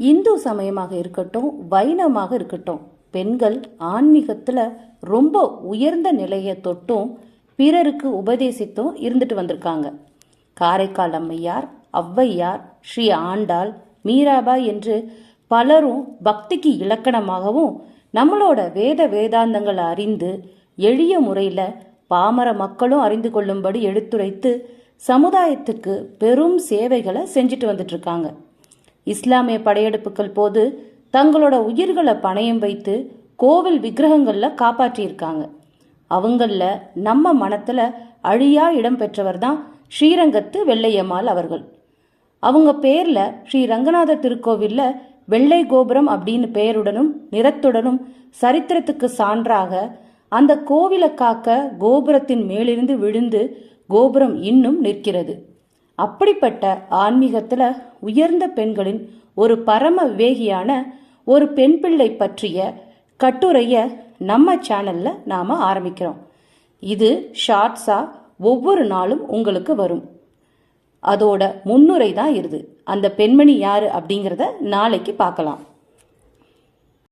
இந்து சமயமாக இருக்கட்டும் வைணமாக இருக்கட்டும் பெண்கள் ஆன்மீகத்தில் ரொம்ப உயர்ந்த நிலையை தொட்டும் பிறருக்கு உபதேசித்தும் இருந்துட்டு வந்திருக்காங்க. காரைக்கால் அம்மையார் ஔவையார் ஸ்ரீ ஆண்டாள் மீராபாய் என்று பலரும் பக்திக்கு இலக்கணமாகவும் நம்மளோட வேத வேதாந்தங்களை அறிந்து எளிய முறையில் பாமர மக்களும் அறிந்து கொள்ளும்படி எடுத்துரைத்து சமுதாயத்துக்கு பெரும் சேவைகளை செஞ்சுட்டு வந்துட்டு இருக்காங்க. இஸ்லாமிய படையெடுப்புகள் போது தங்களோட உயிர்களை பணயம் வைத்து கோவில் விக்கிரகங்களில் காப்பாற்றியிருக்காங்க. அவங்களில் நம்ம மனத்தில் அழியா இடம் பெற்றவர் தான் ஸ்ரீரங்கத்து வெள்ளையம்மாள் அவர்கள். அவங்க பேரில் ஸ்ரீ ரங்கநாத திருக்கோவிலில் வெள்ளை கோபுரம் அப்படின்னு பெயருடனும் நிறத்துடனும் சரித்திரத்துக்கு சான்றாக அந்த கோவிலை காக்க கோபுரத்தின் மேலிருந்து விழுந்து கோபுரம் இன்னும் நிற்கிறது. அப்படிப்பட்ட ஆன்மீகத்தில் உயர்ந்த பெண்களின் ஒரு பரம விவேகியான ஒரு பெண் பிள்ளை பற்றிய கட்டுரையை நம்ம சேனலில் நாம் ஆரம்பிக்கிறோம். இது ஷார்ட்ஸாக ஒவ்வொரு நாளும் உங்களுக்கு வரும். அதோட முன்னுரை தான் இருது அந்த பெண்மணி யார் அப்படிங்கிறத நாளைக்கு பார்க்கலாம்.